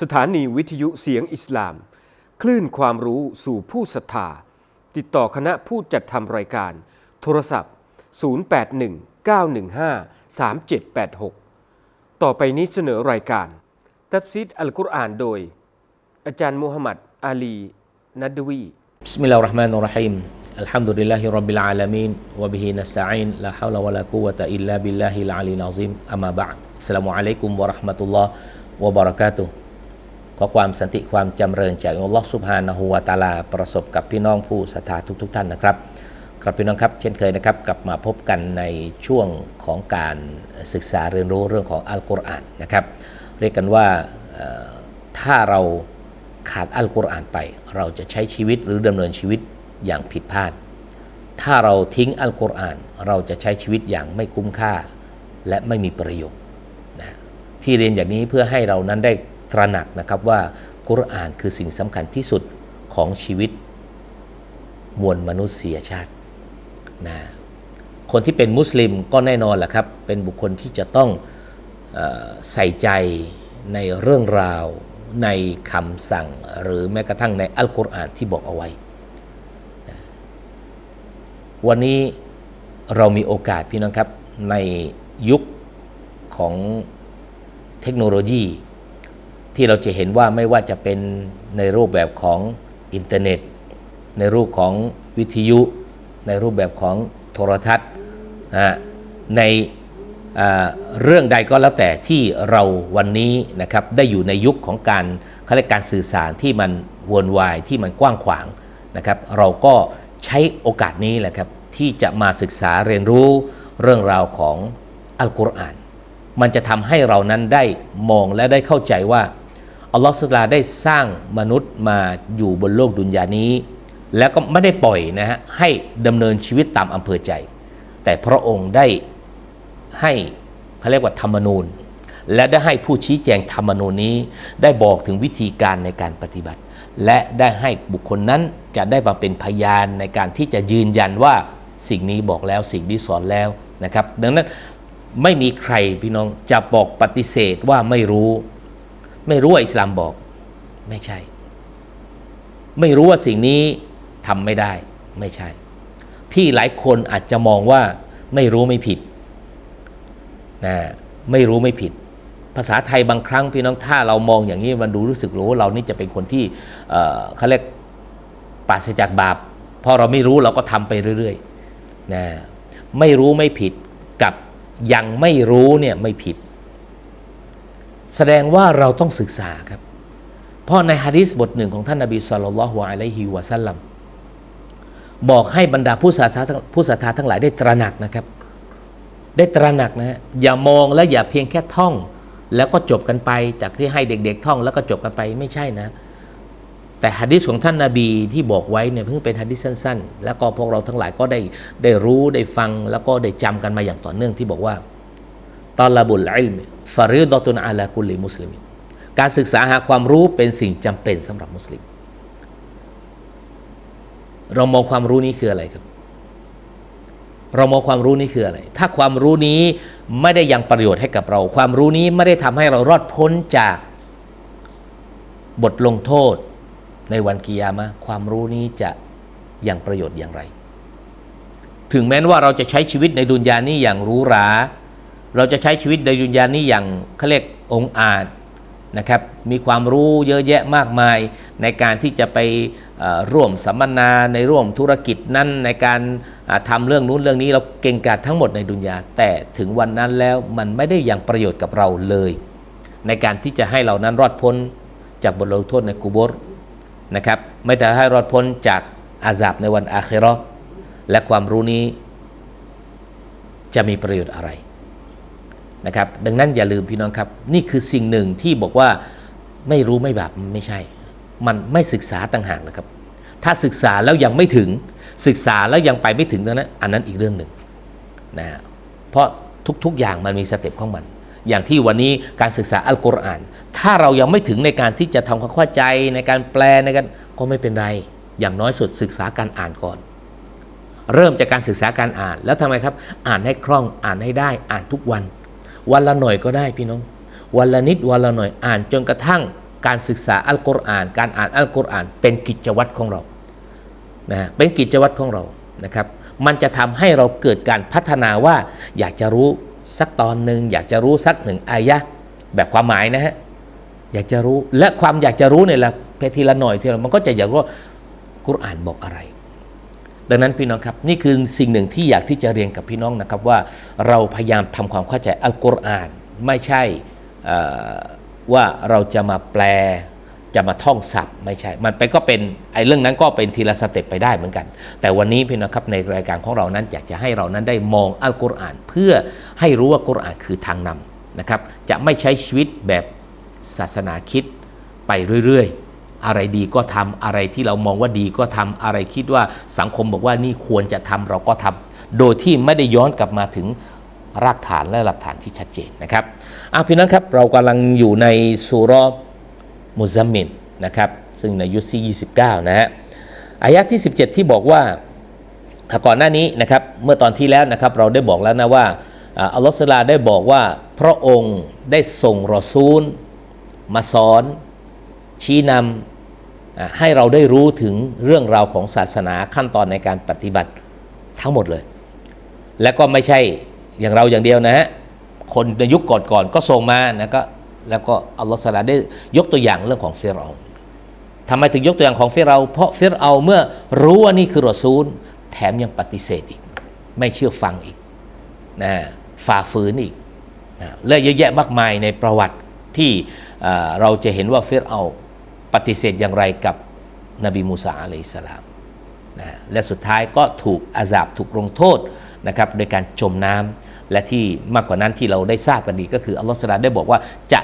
สถานีวิทยุเสียงอิสลาม คลื่นความรู้สู่ผู้ศรัทธา ติดต่อคณะผู้จัดทำรายการ โทรศัพท์ 0819153786 ต่อไปนี้เสนอรายการ ตับซิดอัลกุรอานโดย อาจารย์มูฮัมหมัดอาลี นัดดวีบิสมิลลาฮิรเราะห์มานุรราะฮีม الحمد لله رب العالمين وبه نستعين لا حول ولا قوة إلا بالله العلي العظيم أما بعد السلام عليكم ورحمة الله وبركاته ขอความสันติความจำเริญจากอัลลอฮ์สุบฮานะฮูวาตาลา ประสบกับพี่น้องผู้ศรัทธาทุกๆทท่านนะครับครับพี่น้องครับเช่นเคยนะครับกลับมาพบกันในช่วงของการศึกษาเรียนรู้เรื่องของอัลกุรอานนะครับ เรียกกันว่าถ้าเราขาดอัลกุรอานไป เราจะใช้ชีวิตหรือดำเนินชีวิตอย่างผิดพลาด ถ้าเราทิ้งอัลกุรอานเราจะใช้ชีวิตอย่างไม่คุ้มค่า และไม่มีประโยชน์นะที่เรียนอย่างนี้เพื่อให้เรานั้นได้ ตระหนักนะครับว่ากุรอานคือสิ่งสำคัญที่สุดของชีวิตมวลมนุษยชาตินะคนที่เป็นมุสลิมก็แน่นอนแหละครับ เป็นบุคคลที่จะต้องอใส่ใจในเรื่องราวในคำสั่งหรือแม้กระทั่งในอัลกุรอานที่บอกเอาไว้วันนี้เรามีโอกาสพี่น้องครับในยุคของเทคโนโลยี ที่เราจะเห็นว่าไม่ว่าจะเป็นในรูปแบบของอินเทอร์เน็ต ในรูปของวิทยุ ในรูปแบบของโทรทัศน์ในเรื่องใดก็แล้วแต่ที่เราวันนี้นะครับได้อยู่ในยุคของการเขาเรียกการสื่อสารที่มันวนวายที่มันกว้างขวางนะครับเราก็ใช้โอกาสนี้แหละครับที่จะมาศึกษาเรียนรู้เรื่องราวของอัลกุรอาน มันจะทำให้เรานั้นได้มองและได้เข้าใจว่า อัลลอฮฺสุลตาได้สร้างมนุษย์มาอยู่บนโลกดุนยานี้ แล้วก็ไม่ได้ปล่อยนะฮะให้ดำเนินชีวิตตามอำเภอใจ แต่พระองค์ได้ให้เขาเรียกว่าธรรมนูญ และได้ให้ผู้ชี้แจงธรรมนูญนี้ ได้บอกถึงวิธีการในการปฏิบัติ และได้ให้บุคคลนั้นจะได้มาเป็นพยานในการที่จะยืนยันว่าสิ่งนี้บอกแล้วสิ่งนี้สอนแล้วนะครับ ดังนั้นไม่มีใครพี่น้องจะบอกปฏิเสธว่าไม่รู้ ไม่รู้ว่าอิสลามบอก ไม่ใช่ ไม่รู้ว่าสิ่งนี้ทำไม่ได้ ไม่ใช่ ที่หลายคนอาจจะมองว่าไม่รู้ไม่ผิดนะไม่รู้ไม่ผิด ภาษาไทยบางครั้งพี่น้องถ้าเรามองอย่างนี้มันดูรู้สึกรู้ว่าเรานี่จะเป็นคนที่เอ่อเขาเรียกปราศจากบาปพอเราไม่รู้เราก็ทำไปเรื่อยๆนะไม่รู้ไม่ผิดกับยังไม่รู้เนี่ยไม่ผิด แสดงว่าเราต้องศึกษาครับ เพราะในฮะดีษบทหนึ่งของท่านนบีสุลต่านละฮ์อะลัยฮิวะสัลลัมบอกให้บรรดาผู้ศรัทธาทั้งผู้ศรัทธาทั้งหลายได้ตระหนักนะครับ ได้ตระหนักนะฮะอย่ามองและอย่าเพียงแค่ท่อง แล้วก็จบกันไป จากที่ให้เด็ก ๆ ท่องแล้วก็จบกันไปไม่ใช่นะ แต่ฮะดิษของท่านนาบีที่บอกไว้เนี่ยเพิ่งเป็นฮะดิษสั้น ๆ แล้วก็พวกเราทั้งหลายก็ได้ได้รู้ได้ฟังแล้วก็ได้จำกันมาอย่างต่อเนื่องที่บอกว่าตอลาบุลอิลม ฟาริดอตุนอาลากุลิมุสลิมการศึกษาหาความรู้เป็นสิ่งจำเป็นสำหรับมุสลิม เรามองความรู้นี้คืออะไรครับ เรามองความรู้นี้คืออะไร ถ้าความรู้นี้ไม่ได้ยังประโยชน์ให้กับเรา ความรู้นี้ไม่ได้ทำให้เรารอดพ้นจากบทลงโทษในวันกิยามะความรู้นี้จะยังประโยชน์อย่างไร ถึงแม้ว่าเราจะใช้ชีวิตในดุนยานี้อย่างรูหรา เราจะใช้ชีวิตในดุนยานี้อย่างเขาเรียกองอาจนะครับ มีความรู้เยอะแยะมากมายในการที่จะไปร่วมสัมมนาในร่วมธุรกิจนั้นในการอ่าทำเรื่องนู้นเรื่องนี้เราเก่งกาจทั้งหมดในดุนยาแต่ถึงวันนั้นแล้วมันไม่ได้ยังประโยชน์กับเราเลย ในการที่จะให้เรานั้นรอดพ้นจากบทลงโทษในกุโบรนะครับไม่แต่ให้รอดพ้นจากอาซาบในวันอาเคราะห์และความรู้นี้จะมีประโยชน์อะไร นะครับดังนั้นอย่าลืมพี่น้องครับ นี่คือสิ่งหนึ่งที่บอกว่าไม่รู้ไม่บาปไม่ใช่ มันไม่ศึกษาต่างหากนะครับ ถ้าศึกษาแล้วยังไม่ถึงศึกษาแล้วยังไปไม่ถึงตรงนั้นอันนั้นอีกเรื่องหนึ่งนะเพราะทุกๆอย่างมันมีสเต็ปของมัน อย่างที่วันนี้การศึกษาอัลกุรอาน ถ้าเรายังไม่ถึงในการที่จะทำความเข้าใจในการแปลในการก็ไม่เป็นไรอย่างน้อยสุดศึกษาการอ่านก่อน เริ่มจากการศึกษาการอ่านแล้วทำไมครับ อ่านให้คล่องอ่านให้ได้อ่านทุกวัน วันละหน่อยก็ได้พี่น้อง วันละนิดวันละหน่อยอ่านจนกระทั่งการศึกษาอัลกุรอาน การอ่านอัลกุรอาน เป็นกิจวัตรของเรานะฮะเป็นกิจวัตรของเรานะครับมันจะทำให้เราเกิดการพัฒนาว่าอยากจะรู้สักตอนหนึ่งอยากจะรู้สักหนึ่งอายะแบบความหมายนะฮะอยากจะรู้และความอยากจะรู้เนี่ยละเพทีละหน่อยทีละมันก็จะอยากรู้ว่ากุรอานบอกอะไร ดังนั้นพี่น้องครับนี่คือสิ่งหนึ่งที่อยากที่จะเรียนกับพี่น้องนะครับว่าเราพยายามทำความเข้าใจอัลกุรอานไม่ใช่ว่าเราจะมาแปลจะมาท่องศัพท์ไม่ใช่ มันไปก็เป็นไอ้เรื่องนั้นก็เป็นทีละสเต็ปไปได้เหมือนกัน แต่วันนี้พี่น้องครับในรายการของเรานั้นอยากจะให้เรานั้นได้มองอัลกุรอาน เพื่อให้รู้ว่ากุรอานคือทางนำนะครับจะไม่ใช้ชีวิตแบบศาสนาคิดไปเรื่อยๆ อะไรดีก็ทำอะไรที่เรามองว่าดีก็ทำอะไรคิดว่าสังคมบอกว่านี่ควรจะทำเราก็ทำโดยที่ไม่ได้ย้อนกลับมาถึงรากฐานและหลักฐานที่ชัดเจนนะครับอะพี่น้องครับเรากำลังอยู่ในสุรมุซัมมินนะครับซึ่งในยุคที่29 นะฮะอายะที่ 17 ที่บอกว่าก่อนหน้านี้นะครับเมื่อตอนที่แล้วนะครับเราได้บอกแล้วนะว่าอัลลอฮฺสลาได้บอกว่าพระองค์ได้ส่งรอซูลมาสอน ชี้นำให้เราได้รู้ถึงเรื่องราวของศาสนาขั้นตอนในการปฏิบัติทั้งหมดเลย และก็ไม่ใช่อย่างเราอย่างเดียวนะฮะคนในยุคก่อนๆก็ส่งมานะก็แล้วก็อัลลอฮฺสลาได้ยกตัวอย่างเรื่องของเฟรเอาทำไมถึงยกตัวอย่างของเฟรเอาเพราะเฟรเอาเมื่อรู้ว่านี่คือรอซูล แถมยังปฏิเสธอีก ไม่เชื่อฟังอีกนะฝ่าฝืนอีกนะและเยอะแยะมากมายในประวัติที่เราจะเห็นว่าเฟรเอา ปฏิเสธอย่างไรกับนบีมูซาอะลัยสลามนะและสุดท้ายก็ถูกอาซาบถูกลงโทษนะครับโดยการจมน้ำและที่มากกว่านั้นที่เราได้ทราบกันดีก็คืออัลลอฮฺสลาได้บอกว่าจะ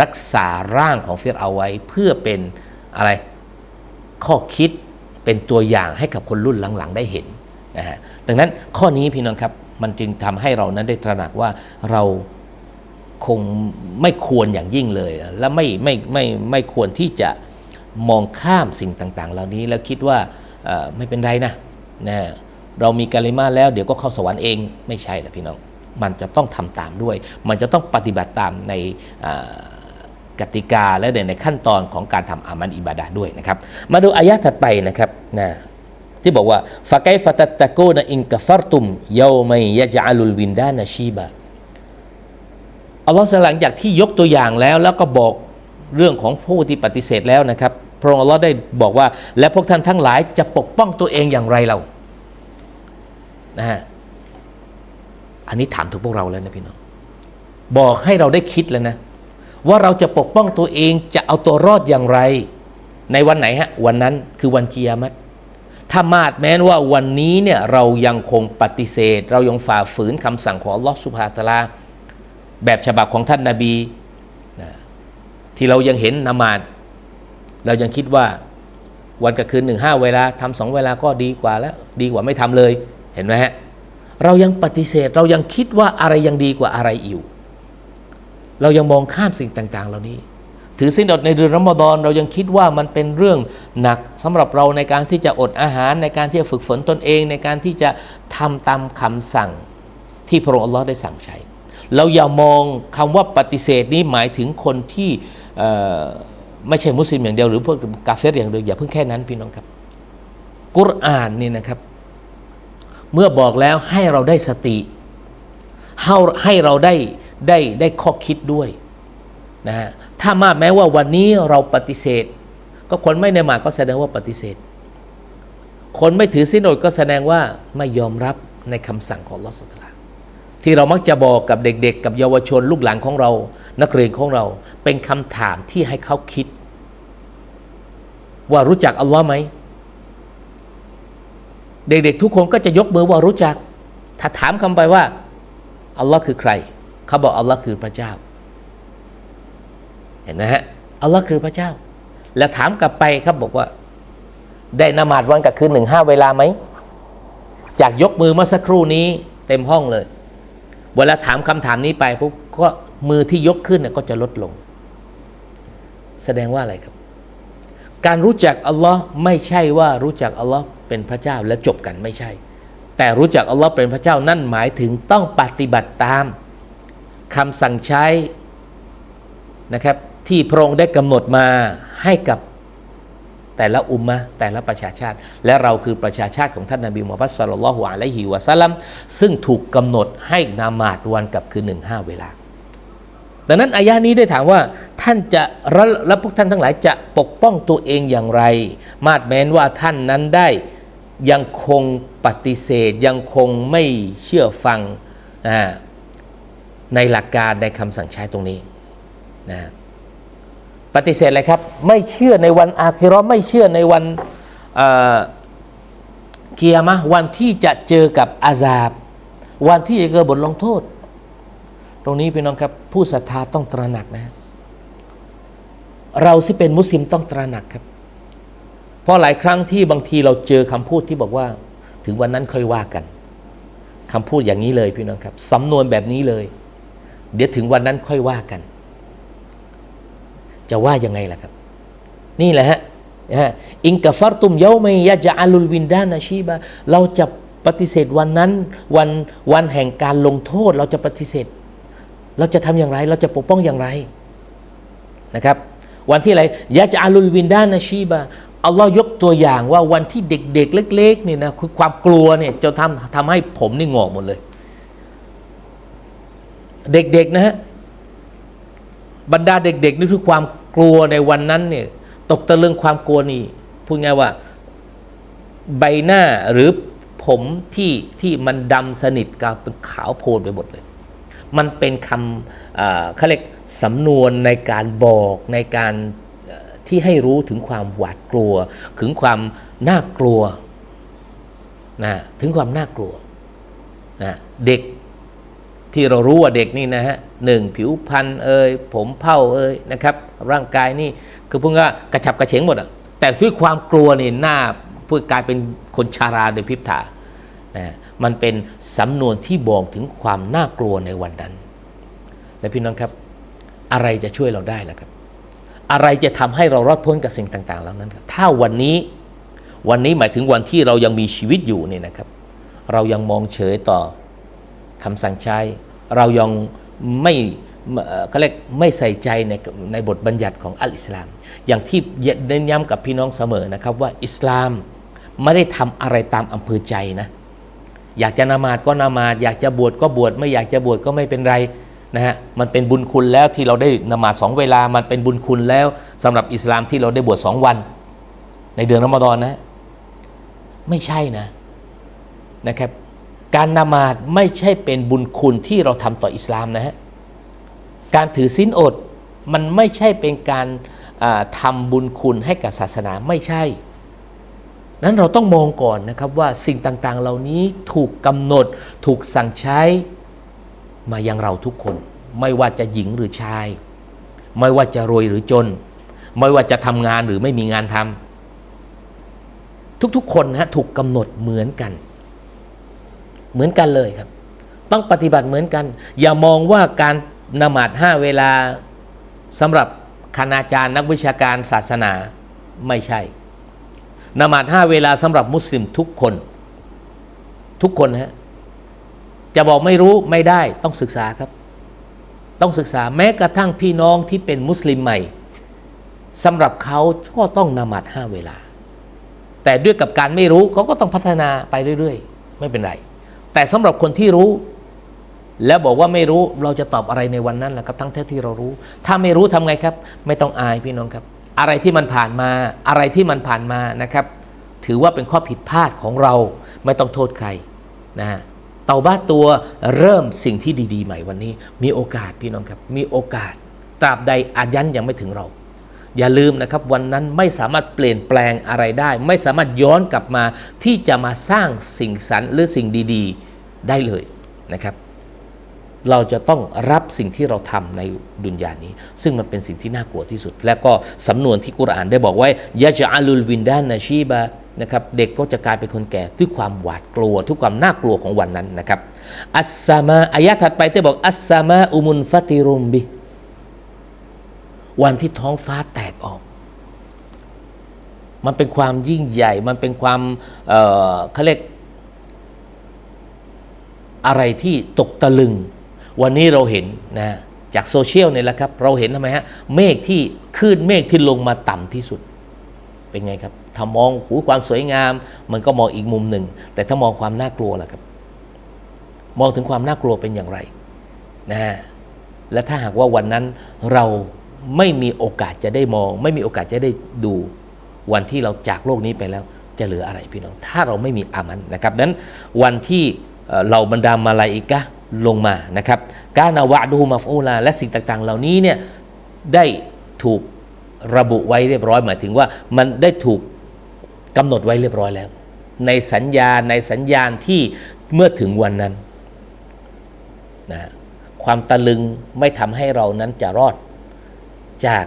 รักษาร่างของเฟิรเอาไว้เพื่อเป็นอะไรข้อคิดเป็นตัวอย่างให้กับคนรุ่นหลังๆ ได้เห็นนะฮะดังนั้นข้อนี้พี่น้องครับมันจึงทำให้เรานั้นได้ตระหนักว่าเรา คงไม่ควรอย่างยิ่งเลย และไม่ไม่ไม่ไม่ควรที่จะมองข้ามสิ่งต่างๆ เหล่านี้แล้วคิดว่าไม่เป็นไรนะนะเรามีกาลิมาแล้วเดี๋ยวก็เข้าสวรรค์เองไม่ใช่นะพี่น้อง มันจะต้องทำตามด้วย มันจะต้องปฏิบัติตามในกติกาและในขั้นตอนของการทำอามันอิบาดาด้วยนะครับ มาดูอายะถัดไปนะครับนะที่บอกว่าฟะไกฟะตัตตะกูนอินกะฟัรตุมเยามัยยะจาลุลวินดานะชีบะ อัลลอฮ์หลังจากที่ยกตัวอย่างแล้ว แล้วก็บอกเรื่องของผู้ที่ปฏิเสธแล้วนะครับพระองค์อัลลอฮ์ได้บอกว่า และพวกท่านทั้งหลายจะปกป้องตัวเองอย่างไรเรานะฮะอันนี้ถามถึงพวกเราแล้วนะพี่น้องบอกให้เราได้คิดแล้วนะ ว่าเราจะปกป้องตัวเองจะเอาตัวรอดอย่างไร ในวันไหนฮะ วันนั้นคือวันกิยามัตถ้ามาดแม้นว่าวันนี้เนี่ยเรายังคงปฏิเสธ เรายังฝ่าฝืนคำสั่งของอัลลอฮฺสุบฮาตลา แบบฉบับของท่านนาบีนะที่เรายังเห็นนมาดเรายังคิดว่าวันกับคืนหนึ่งห้าเวลาทำสองเวลาก็ดีกว่าแล้ว ดีกว่าไม่ทำเลยเห็นไหมฮะเรายังปฏิเสธเรายังคิดว่าอะไรยังดีกว่าอะไรอยู่ เรายังมองข้ามสิ่งต่าง ๆ เหล่านี้ ถือสินอดในเดือนรอมฎอนเรายังคิดว่ามันเป็นเรื่องหนักสำหรับเราในการที่จะอดอาหารในการที่จะฝึกฝนตนเอง ในการที่จะทำตามคำสั่งที่พระองค์อัลลอฮ์ได้สั่งใช้ เราอย่ามองคำว่าปฏิเสธนี้หมายถึงคนที่ไม่ใช่มุสลิมอย่างเดียวหรือพวกกาเฟรอย่างเดียวอย่าเพิ่งแค่นั้นพี่น้องครับ กุรอานนี่นะครับ เมื่อบอกแล้วให้เราได้สติให้ให้เราได้ได้ได้ข้อคิดด้วยนะฮะถ้ามาแม้ว่าวันนี้เราปฏิเสธ ก็คนไม่ในมาก็แสดงว่าปฏิเสธ คนไม่ถือสินอดก็แสดงว่าไม่ยอมรับในคำสั่งของลอสตลา ที่เรามักจะบอกกับเด็กๆ กับเยาวชนลูกหลานของเรา นักเรียนของเรา เป็นคำถามที่ให้เขาคิด ว่ารู้จักอัลลอฮ์ไหม เด็กๆ ทุกคนก็จะยกมือว่ารู้จัก ถ้าถามคำไปว่าอัลลอฮ์คือใคร เขาบอกอัลลอฮ์คือพระเจ้า เห็นไหมฮะอัลลอฮ์คือพระเจ้า แล้วถามกลับไปครับบอกว่า ได้นมาดวันกับคืนหนึ่งห้าเวลาไหม จากยกมือเมื่อสักครู่นี้เต็มห้องเลย เวลาถามคำถามนี้ไปปุ๊บก็มือที่ยกขึ้นก็จะลดลง แสดงว่าอะไรครับ การรู้จักอัลลอฮ์ไม่ใช่ว่ารู้จักอัลลอฮ์เป็นพระเจ้าและจบกันไม่ใช่ แต่รู้จักอัลลอฮ์เป็นพระเจ้านั่นหมายถึงต้องปฏิบัติตามคำสั่งใช้นะครับที่พระองค์ได้กำหนดมาให้กับ แต่ละอุมมะแต่ละประชาชาติ และเราคือประชาชาติของท่านนบีมูฮัมมัดสลลัลฮุอะลัยฮิวะสัลลัมซึ่งถูกกำหนดให้นามาดวันกับคือหนึ่งห้าเวลา ดังนั้นอายะนี้ได้ถามว่าท่านจะและพวกท่านทั้งหลายจะปกป้องตัวเองอย่างไร มาดแม้นว่าท่านนั้นได้ยังคงปฏิเสธยังคงไม่เชื่อฟังในหลักการในคำสั่งใช้ตรงนี้นะ ปฏิเสธอะไรครับ ไม่เชื่อในวันอาคิราะห์ไม่เชื่อในวันเกียร์มะวันที่จะเจอกับอาซาบ วันที่จะเกิดบทลงโทษ ตรงนี้พี่น้องครับผู้ศรัทธาต้องตระหนักนะ เราที่เป็นมุสลิมต้องตระหนักครับ เพราะหลายครั้งที่บางทีเราเจอคำพูดที่บอกว่า ถึงวันนั้นค่อยว่ากันคำพูดอย่างนี้เลยพี่น้องครับสำนวนแบบนี้เลย เดี๋ยวถึงวันนั้นค่อยว่ากัน จะว่ายังไงล่ะครับ นี่แหละฮะอิงกะฟัรตุมเยาไมยะจะอาลุลวินดานาชีบะเราจะปฏิเสธวันนั้นวันวันแห่งการลงโทษเราจะปฏิเสธ เราจะทำอย่างไร เราจะปกป้องอย่างไรนะครับ วันที่อะไรยะจะอาลุลวินดานาชีบะอัลลอฮ์ยกตัวอย่างว่าวันที่เด็กๆ เล็กๆเนี่ยนะคือความกลัวเนี่ยจะทำทำให้ผมนี่งอกหมดเลย เด็กๆนะฮะบรรดาเด็กๆนี่คือความ กลัวในวันนั้นเนี่ยตกตะลึงความกลัวนี่พูดง่ายว่าใบหน้าหรือผมที่ที่มันดำสนิทกับเป็นขาวโพลนไปหมดเลย มันเป็นคำเขาเรียกสำนวนในการบอกในการที่ให้รู้ถึงความหวาดกลัว ถึงความน่ากลัวนะถึงความน่ากลัวนะเด็ก ที่เรารู้ว่าเด็กนี่นะฮะหนึ่งผิวพรรณเอ่ยผมเผ้าเอ่ยนะครับ ร่างกายนี่คือพูดง่ายกระฉับกระเฉงหมดอะแต่ด้วยความกลัวนี่หน้าพูดกลายเป็นคนชาราโดยพิบตานะมันเป็นสำนวนที่บอกถึงความน่ากลัวในวันนั้น และพี่น้องครับ อะไรจะช่วยเราได้ล่ะครับ อะไรจะทำให้เรารอดพ้นกับสิ่งต่างๆเหล่านั้นครับถ้าวันนี้วันนี้หมายถึงวันที่เรายังมีชีวิตอยู่เนี่ยนะครับ เรายังมองเฉยต่อ คำสั่งใช้ เรายังไม่เอ่อเขาเรียกไม่ใส่ใจในในบทบัญญัติของอัลอิสลาม อย่างที่เน้นย้ำกับพี่น้องเสมอนะครับว่าอิสลามไม่ได้ทำอะไรตามอำเภอใจนะอยากจะนามาดก็นามาดอยากจะบวชก็บวชไม่อยากจะบวชก็ไม่เป็นไรนะฮะมันเป็นบุญคุณแล้วที่เราได้นามาดสองเวลา มันเป็นบุญคุณแล้วสำหรับอิสลามที่เราได้บวชสองวัน ในเดือนรอมฎอนนะ ไม่ใช่นะนะครับ การนามาดไม่ใช่เป็นบุญคุณที่เราทำต่ออิสลามนะฮะ การถือศีลอดมันไม่ใช่เป็นการทำบุญคุณให้กับศาสนาไม่ใช่ นั้นเราต้องมองก่อนนะครับว่าสิ่งต่างๆ เหล่านี้ถูกกำหนดถูกสั่งใช้มายังเราทุกคน ไม่ว่าจะหญิงหรือชาย ไม่ว่าจะรวยหรือจน ไม่ว่าจะทำงานหรือไม่มีงานทำทุกๆ คนนะฮะถูกกำหนดเหมือนกัน เหมือนกันเลยครับ ต้องปฏิบัติเหมือนกัน อย่ามองว่าการนมาดห้าเวลาสำหรับคณาจารย์นักวิชาการศาสนาไม่ใช่นมาดห้าเวลาสำหรับมุสลิมทุกคน ทุกคนฮะจะบอกไม่รู้ไม่ได้ต้องศึกษาครับ ต้องศึกษาแม้กระทั่งพี่น้องที่เป็นมุสลิมใหม่สำหรับเขาก็ต้องนมาดห้าเวลา แต่ด้วยกับการไม่รู้เขาก็ต้องพัฒนาไปเรื่อย ๆ ไม่เป็นไร แต่สำหรับคนที่รู้ แล้วบอกว่าไม่รู้เราจะตอบอะไรในวันนั้นล่ะครับ ทั้งที่เรารู้ ถ้าไม่รู้ทำไงครับ ไม่ต้องอายพี่น้องครับ อะไรที่มันผ่านมา อะไรที่มันผ่านมานะครับ ถือว่าเป็นข้อผิดพลาดของเรา ไม่ต้องโทษใครนะฮะเตาบ้าตัวเริ่มสิ่งที่ดี ๆ ใหม่วันนี้ มีโอกาสพี่น้องครับ มีโอกาสตราบใดอายันยังไม่ถึงเรา อย่าลืมนะครับวันนั้นไม่สามารถเปลี่ยนแปลงอะไรได้ ไม่สามารถย้อนกลับมาที่จะมาสร้างสิ่งสรรหรือสิ่งดีๆ ได้เลยนะครับ เราจะต้องรับสิ่งที่เราทำในดุนยานี้ ซึ่งมันเป็นสิ่งที่น่ากลัวที่สุด และก็สำนวนที่กุรอานได้บอกไว้ยะจะอาลุลวินดานนาชีบะนะครับเด็กก็จะกลายเป็นคนแก่ด้วยความหวาดกลัวทุกความน่ากลัวของวันนั้นนะครับอัสซามาอายะถัดไปที่บอกอัสซามาอุมุนฟติรุมบิ วันที่ท้องฟ้าแตกออก มันเป็นความยิ่งใหญ่ มันเป็นความเอ่อเขาเรียกอะไรที่ตกตะลึง วันนี้เราเห็นนะจากโซเชียลเนี่ยแหละครับ เราเห็นทำไมฮะ เมฆที่คลื่นเมฆที่ลงมาต่ำที่สุด เป็นไงครับ ถ้ามองหูความสวยงาม มันก็มองอีกมุมหนึ่ง แต่ถ้ามองความน่ากลัวล่ะครับ มองถึงความน่ากลัวเป็นอย่างไรนะฮะและถ้าหากว่าวันนั้นเรา ไม่มีโอกาสจะได้มอง ไม่มีโอกาสจะได้ดูวันที่เราจากโลกนี้ไปแล้ว จะเหลืออะไรพี่น้อง ถ้าเราไม่มีอามันนะครับนั้นวันที่เราบรรดามาลาอิกะลงมานะครับกานาวะดูมาฟูลาและสิ่งต่างๆ เหล่านี้เนี่ยได้ถูกระบุไว้เรียบร้อย หมายถึงว่ามันได้ถูกกำหนดไว้เรียบร้อยแล้ว ในสัญญาในสัญญาณที่เมื่อถึงวันนั้นนะความตะลึงไม่ทำให้เรานั้นจะรอด จาก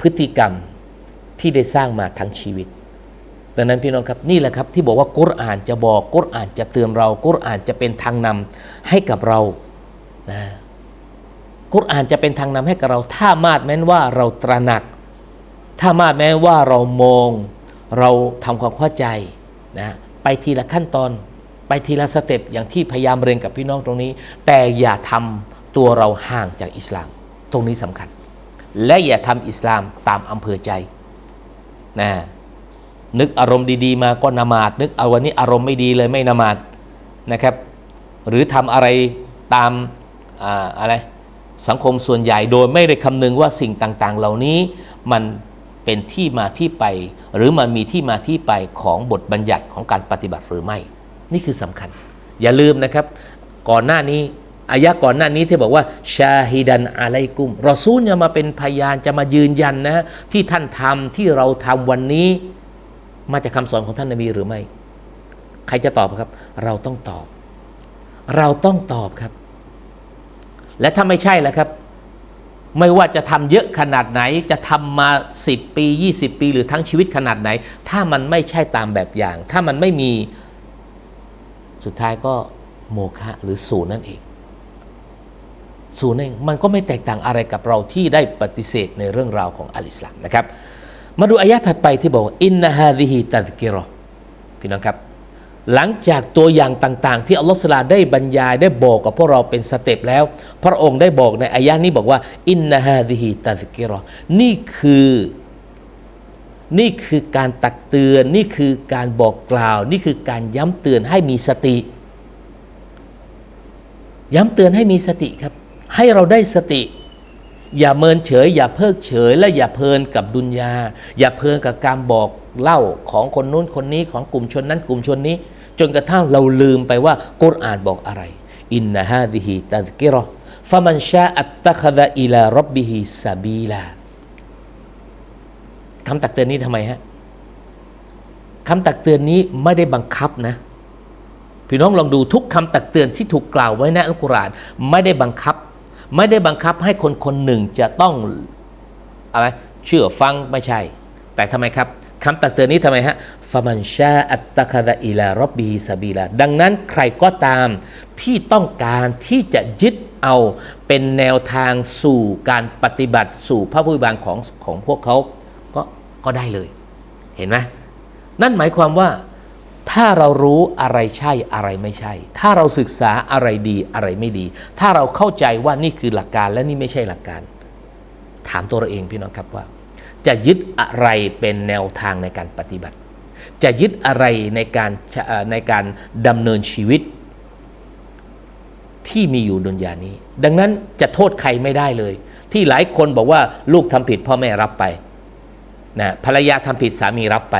พฤติกรรมที่ได้สร้างมาทั้งชีวิต ดังนั้นพี่น้องครับนี่แหละครับที่บอกว่ากุรอานจะบอกกุรอานจะเตือนเรากุรอานจะเป็นทางนำให้กับเรานะกุรอานจะเป็นทางนำให้กับเรา ถ้ามาดแม้นว่าเราตระหนัก ถ้ามาดแม้ว่าเรามอง เราทำความเข้าใจนะไปทีละขั้นตอน ไปทีละสเต็ปอย่างที่พยายามเรียนกับพี่น้องตรงนี้ แต่อย่าทำตัวเราห่างจากอิสลาม ตรงนี้สำคัญ และอย่าทำอิสลามตามอำเภอใจนะนึกอารมณ์ดีๆ มาก็นมาดนึกเอาวันนี้อารมณ์ไม่ดีเลยไม่นมาดนะครับ หรือทำอะไรตามอาอะไรสังคมส่วนใหญ่โดยไม่ได้คำนึงว่าสิ่งต่างๆ เหล่านี้มันเป็นที่มาที่ไป หรือมันมีที่มาที่ไปของบทบัญญัติของการปฏิบัติหรือไม่ นี่คือสำคัญ อย่าลืมนะครับ ก่อนหน้านี้ อายะก่อนหน้านี้ที่บอกว่าชาฮิดันอะไลกุมรอซูลจะมาเป็นพยานจะมายืนยันนะที่ท่านทำที่เราทำวันนี้ มาจากคำสอนของท่านนบีหรือไม่ ใครจะตอบครับ เราต้องตอบ เราต้องตอบครับ และถ้าไม่ใช่แล้วครับ ไม่ว่าจะทำเยอะขนาดไหน จะทำมา 10 ปี 20 ปี หรือทั้งชีวิตขนาดไหน ถ้ามันไม่ใช่ตามแบบอย่าง ถ้ามันไม่มีสุดท้ายก็โมฆะหรือศูนย์นั่นเอง ศูนย์เองมันก็ไม่แตกต่างอะไรกับเราที่ได้ปฏิเสธในเรื่องราวของอัลอิสลามนะครับ มาดูอายะถัดไปที่บอกอินนาฮาดิฮิตัดกิรอพี่น้องครับ หลังจากตัวอย่างต่างๆ ที่อัลลอฮฺสลาได้บรรยายได้บอกกับพวกเราเป็นสเต็ปแล้ว พระองค์ได้บอกในอายะนี้บอกว่าอินนาฮาดิฮิตัดกิรอนี่คือนี่คือการตักเตือนนี่คือการบอกกล่าว นี่คือการย้ำเตือนให้มีสติ ย้ำเตือนให้มีสติครับ ให้เราได้สติ อย่าเมินเฉย อย่าเพิกเฉย และอย่าเพลินกับดุนยา อย่าเพลินกับการบอกเล่าของคนนู้นคนนี้ของกลุ่มชนนั้นกลุ่มชนนี้ จนกระทั่งเราลืมไปว่ากุรอานบอกอะไร อินนาฮาดิฮิตัดกิรอฟะมันชาอัตตะคดะอิลารับบิฮิซาบีลาคำตักเตือนนี้ทำไมฮะคำตักเตือนนี้ไม่ได้บังคับนะพี่น้องลองดูทุกคำตักเตือนที่ถูกกล่าวไว้ในอัลกุรอานไม่ได้บังคับ ไม่ได้บังคับให้คนคนหนึ่งจะต้องอะไรเชื่อฟังไม่ใช่ แต่ทำไมครับคำตักเตือนนี้ทำไมฮะฟามันชาอัตตะคดอิลารบบีซาบีลาดังนั้นใครก็ตามที่ต้องการที่จะยึดเอาเป็นแนวทางสู่การปฏิบัติสู่พระผู้บิบาลของของพวกเขาก็ก็ได้เลย เห็นไหมนั่นหมายความว่า ถ้าเรารู้อะไรใช่อะไรไม่ใช่ ถ้าเราศึกษาอะไรดีอะไรไม่ดี ถ้าเราเข้าใจว่านี่คือหลักการและนี่ไม่ใช่หลักการ ถามตัวเราเองพี่น้องครับว่า จะยึดอะไรเป็นแนวทางในการปฏิบัติ จะยึดอะไรในการในการดำเนินชีวิต ที่มีอยู่ดุนยานี้ ดังนั้นจะโทษใครไม่ได้เลย ที่หลายคนบอกว่าลูกทำผิดพ่อแม่รับไปนะภรรยาทำผิดสามีรับไป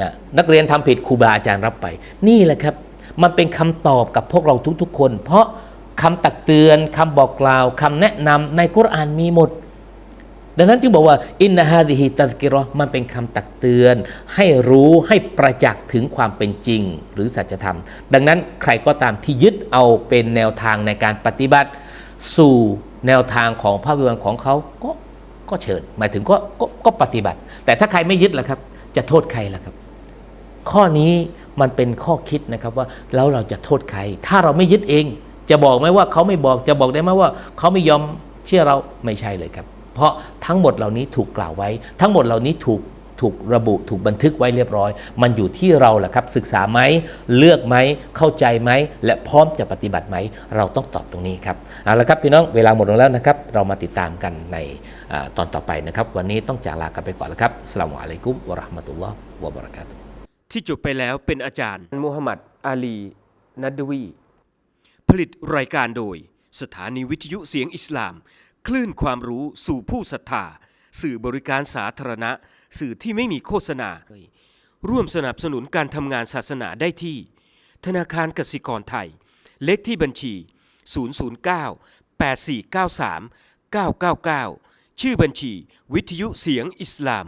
นะนักเรียนทำผิดครูบาอาจารย์รับไป นี่แหละครับ มันเป็นคำตอบกับพวกเราทุกๆคน เพราะคำตักเตือนคำบอกกล่าวคำแนะนำในกุรานมีหมด ดังนั้นจึงบอกว่าอินนาฮาดิฮิตัสกิรอมันเป็นคำตักเตือน ให้รู้ให้ประจักษ์ถึงความเป็นจริง หรือสัจธรรม ดังนั้นใครก็ตามที่ยึดเอาเป็นแนวทางในการปฏิบัติ สู่แนวทางของพระวิญญาณของเขาก็ก็เชิญ หมายถึงก็ก็ก็ปฏิบัติ แต่ถ้าใครไม่ยึดล่ะครับ จะโทษใครล่ะครับ ข้อนี้มันเป็นข้อคิดนะครับว่าแล้วเราจะโทษใคร ถ้าเราไม่ยึดเอง จะบอกไหมว่าเขาไม่บอกจะบอกได้ไหมว่า เขาไม่ยอมเชื่อเราไม่ใช่เลยครับ เพราะทั้งหมดเหล่านี้ถูกกล่าวไว้ ทั้งหมดเหล่านี้ถูกถูกระบุถูกบันทึกไว้เรียบร้อย มันอยู่ที่เราแหละครับ ศึกษาไหมเลือกไหมเข้าใจไหมและพร้อมจะปฏิบัติไหม เราต้องตอบตรงนี้ครับเอาละครับพี่น้องเวลาหมดลงแล้วนะครับ เรามาติดตามกันในอตอนต่อไปนะครับ วันนี้ต้องจากลากันไปก่อนแล้วครับสลามุอะลัยกุมวะราะห์มะตุลลอฮ์วะบะเราะกาตุฮ์ ที่จบไปแล้วเป็นอาจารย์มูฮัมหมัดอาลีนัดดวี ผลิตรายการโดย สถานีวิทยุเสียงอิสลาม คลื่นความรู้สู่ผู้ศรัทธา สื่อบริการสาธารณะ สื่อที่ไม่มีโฆษณา ร่วมสนับสนุนการทำงานศาสนาได้ที่ ธนาคารกสิกรไทย เลขที่บัญชี 009 8493 999 ชื่อบัญชี วิทยุเสียงอิสลาม